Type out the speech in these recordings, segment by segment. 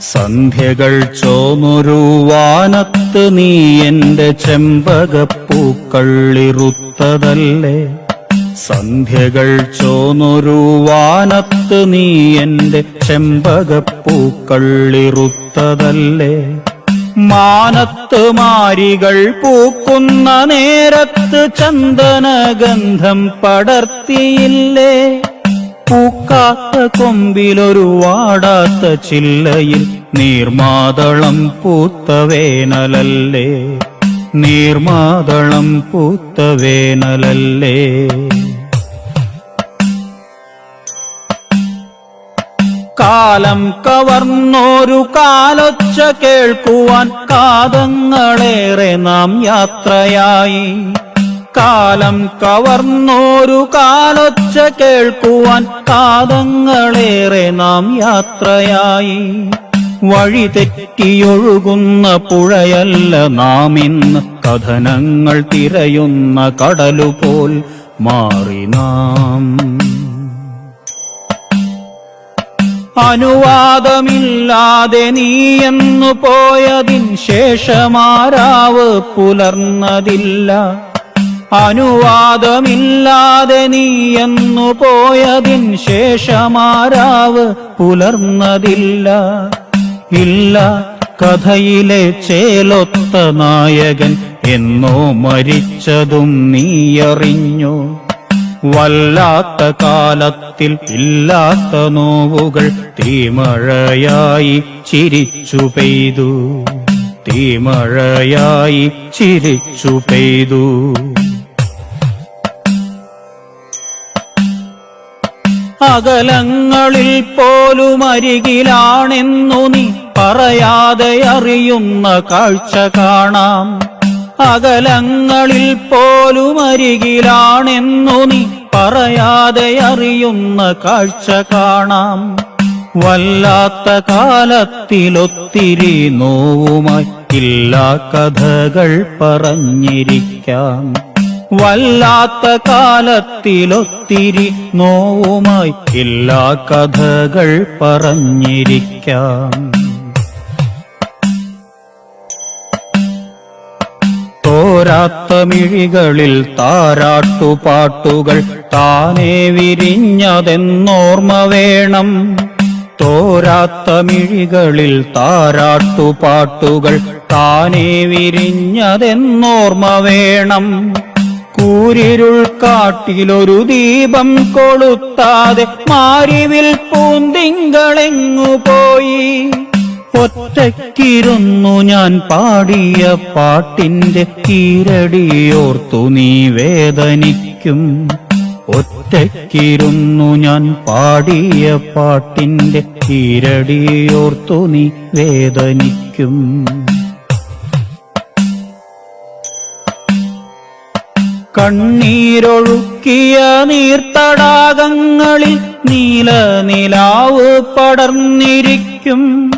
സന്ധ്യകൾ ചോമുരുവാനത്ത് വാനത്ത് നീ എന്റെ ചെമ്പകപ്പൂക്കള്ളിറുത്തതല്ലേ? സന്ധ്യകൾ ചോമുരുവാനത്ത് വാനത്ത് നീ എന്റെ ചെമ്പകപ്പൂക്കള്ളിറുത്തതല്ലേ? മാനത്ത് മാരികൾ പൂക്കുന്ന നേരത്ത് ചന്ദനഗന്ധം പടർത്തിയില്ലേ? പൂക്കാത്ത കൊമ്പിലൊരു വാടാത്ത ചില്ലയിൽ നീർമാതളം പൂത്ത വേനലല്ലേ? നീർമാതളം പൂത്ത വേനലല്ലേ? കാലം കവർന്നോരു കാലൊച്ച കേൾക്കുവാൻ കാതങ്ങളേറെ നാം യാത്രയായി. കാലം കവർന്നോരു കാലൊച്ച കേൾക്കുവാൻ കാതങ്ങളേറെ നാം യാത്രയായി. വഴി തെറ്റിയൊഴുകുന്ന പുഴയല്ല നാം ഇന്ന്. കഥനങ്ങൾ തിരയുന്ന കടലുപോൽ മാറി നാം. അനുവാദമില്ലാതെ നീയെന്നു പോയതിൻ ശേഷമാരാവ് പുലർന്നതില്ല. അനുവാദമില്ലാതെ നീയെന്നു പോയതിൻ ശേഷമാരാവ് പുലർന്നതില്ല. ഇല്ല കഥയിലെ ചേലൊത്ത നായകൻ എന്നോ മരിച്ചതും നീയറിഞ്ഞു. വല്ലാത്ത കാലത്തിൽ ഇല്ലാത്ത നോവുകൾ തീമഴയായി ചിരിച്ചു പെയ്തു. തീമഴയായി ചിരിച്ചു പെയ്തു. അകലങ്ങളിൽ പോലും അരികിലാണെന്നു നീ പറയാതെ അറിയുന്ന കാഴ്ച കാണാം. അകലങ്ങളിൽ പോലും അരികിലാണെന്നു നീ പറയാതെ അറിയുന്ന കാഴ്ച കാണാം. വല്ലാത്ത കാലത്തിലൊത്തിരി നോവുമായി ഇല്ലാ കഥകൾ പറഞ്ഞിരിക്കാം. വല്ലാത്ത കാലത്തിലൊത്തിരി നോവുമായി എല്ലാ കഥകൾ പറഞ്ഞിരിക്കാം. തോരാത്ത മിഴികളിൽ താരാട്ടുപാട്ടുകൾ താനേ വിരിഞ്ഞതെന്നോർമ്മ വേണം. തോരാത്ത മിഴികളിൽ താരാട്ടുപാട്ടുകൾ താനേ വിരിഞ്ഞതെന്നോർമ്മ വേണം. കൂരിരുൾ കാട്ടിലൊരു ദീപം കൊളുത്താതെ മാരിവിൽ പൂന്തിങ്കളെങ്ങു പോയി? ഒറ്റക്കിരുന്നു ഞാൻ പാടിയ പാട്ടിന്റെ കീരടിയോർത്തു നീ വേദനിക്കും. ഒറ്റക്കിരുന്നു ഞാൻ പാടിയ പാട്ടിന്റെ കീരടിയോർത്തു നീ വേദനിക്കും. കണ്ണീരൊഴുക്കിയ നീർത്തടാകങ്ങളിൽ നീല നിലാവ് പടർന്നിരിക്കും.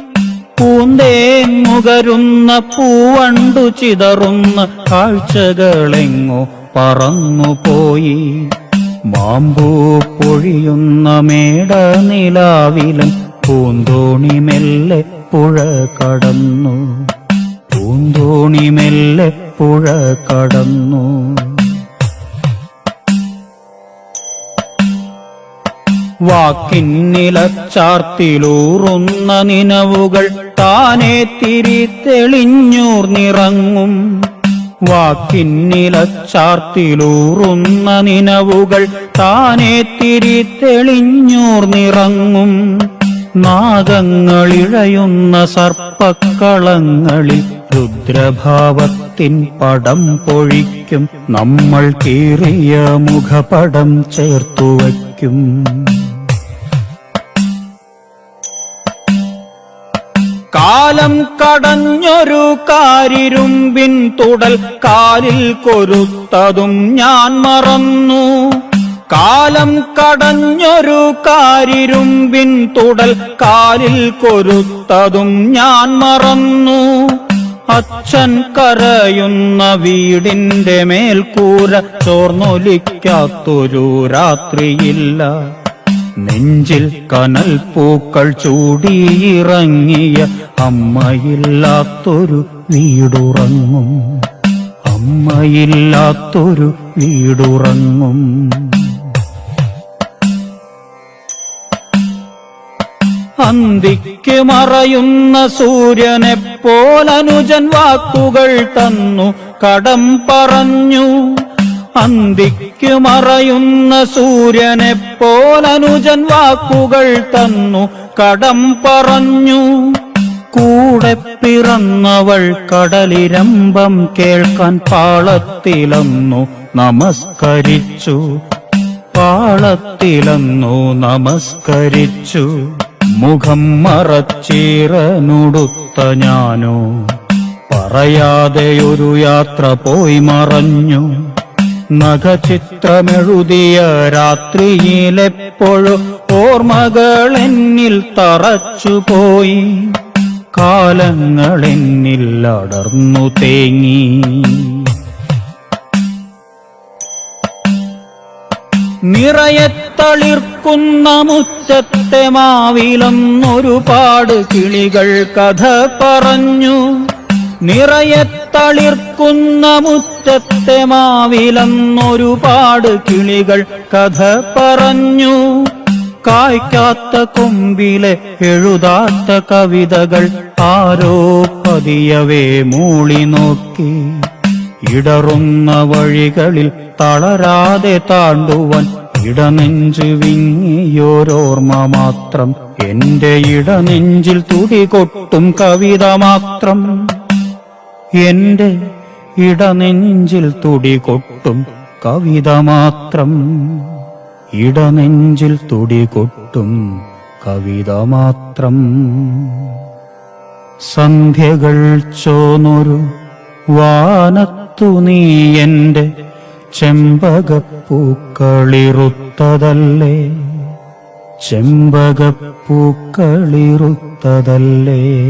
പൂന്തേങ്ങുകരുന്ന പൂവണ്ടു ചിതറുന്ന കാഴ്ചകളെങ്ങോ പറന്നുപോയി മാമ്പൂ പൊഴിയുന്ന മേട നിലാവിലും പൂന്തോണി മെല്ലെ പുഴ കടന്നു. പൂന്തോണി മെല്ലെ പുഴ കടന്നു. വാക്കിന്നിലച്ചാർത്തിലൂറുന്ന നിനവുകൾ താനെ തിരി തെളിഞ്ഞൂർന്നിറങ്ങും വാക്കിന്നിലച്ചാർത്തിലൂറുന്ന നിനവുകൾ താനെ തിരി തെളിഞ്ഞൂർന്നിറങ്ങും നാഗങ്ങളിഴയുന്ന സർപ്പക്കളങ്ങളിൽ രുദ്രഭാവത്തിൻ പടം പൊഴിക്കും. നമ്മൾ കീറിയ മുഖപടം ചേർത്തു വയ്ക്കും കാലം കടഞ്ഞൊരു കാരിരുമ്പിൻ തുടൽ കാലിൽ കൊരുത്തതും ഞാൻ മറന്നു. കാലം കടഞ്ഞൊരു കാരിരുമ്പിൻ തുടൽ കാലിൽ കൊരുത്തതും ഞാൻ മറന്നു. അച്ഛൻ കരയുന്ന വീടിന്റെ മേൽക്കൂര ചോർന്നൊലിക്കാത്തൊരു രാത്രിയില്ല. നെഞ്ചിൽ കനൽ പൂക്കൾ ചൂടിയിറങ്ങിയ അമ്മയില്ലാത്തൊരു വീടുറങ്ങും. അമ്മയില്ലാത്തൊരു വീടുറങ്ങും. അന്തിക്ക് മറയുന്ന സൂര്യനെ പോലനുജൻ വാക്കുകൾ തന്നു കടം പറഞ്ഞു. അന്തിക്ക് മറയുന്ന സൂര്യനെ പോലനുജൻ വാക്കുകൾ തന്നു കടം പറഞ്ഞു. കൂടെ പിറന്നവൾ കടലിരമ്പം കേൾക്കാൻ പാളത്തിലന്നു നമസ്കരിച്ചു. പാളത്തിലന്നു നമസ്കരിച്ചു. മുഖം മറച്ചീറനുടുത്ത ഞാനോ. പറയാതെ ഒരു യാത്ര പോയി മറഞ്ഞു. നഖചിത്രമെഴുതിയ രാത്രിയിലെപ്പോഴും ഓർമ്മകൾ എന്നിൽ തറച്ചുപോയി. കാലങ്ങൾ എന്നിൽ അടർന്നു തേങ്ങി. നിറയെ തളിർക്കുന്ന മുറ്റത്തെ മാവിലൊന്നൊരുപാട് കിളികൾ കഥ പറഞ്ഞു. നിറയെ തളിർക്കുന്ന മുറ്റത്തെ മാവിലൊന്നൊരുപാട് കിളികൾ കഥ പറഞ്ഞു. കായ്ക്കാത്ത കൊമ്പിലെ എഴുതാത്ത കവിതകൾ ആരോ പതിയവേ മൂളി നോക്കി. ഇടറുന്ന വഴികളിൽ തളരാതെ താണ്ടുവാൻ ഇടനെഞ്ച് വിങ്ങിയോരോർമ്മ മാത്രം. എന്റെ ഇടനെഞ്ചിൽ തുടി കൊട്ടും കവിത മാത്രം. എന്റെ ഇടനെഞ്ചിൽ തുടി കൊട്ടും കവിത മാത്രം. ഇടനെഞ്ചിൽ തുടി കൊട്ടും കവിത മാത്രം. സന്ധ്യകൾ ചോന്നൊരു വാനത്തു നീ എന്റെ ചെമ്പകപ്പൂക്കളിറുത്തതല്ലേ? ചെമ്പകപ്പൂക്കളിറുത്തതല്ലേ?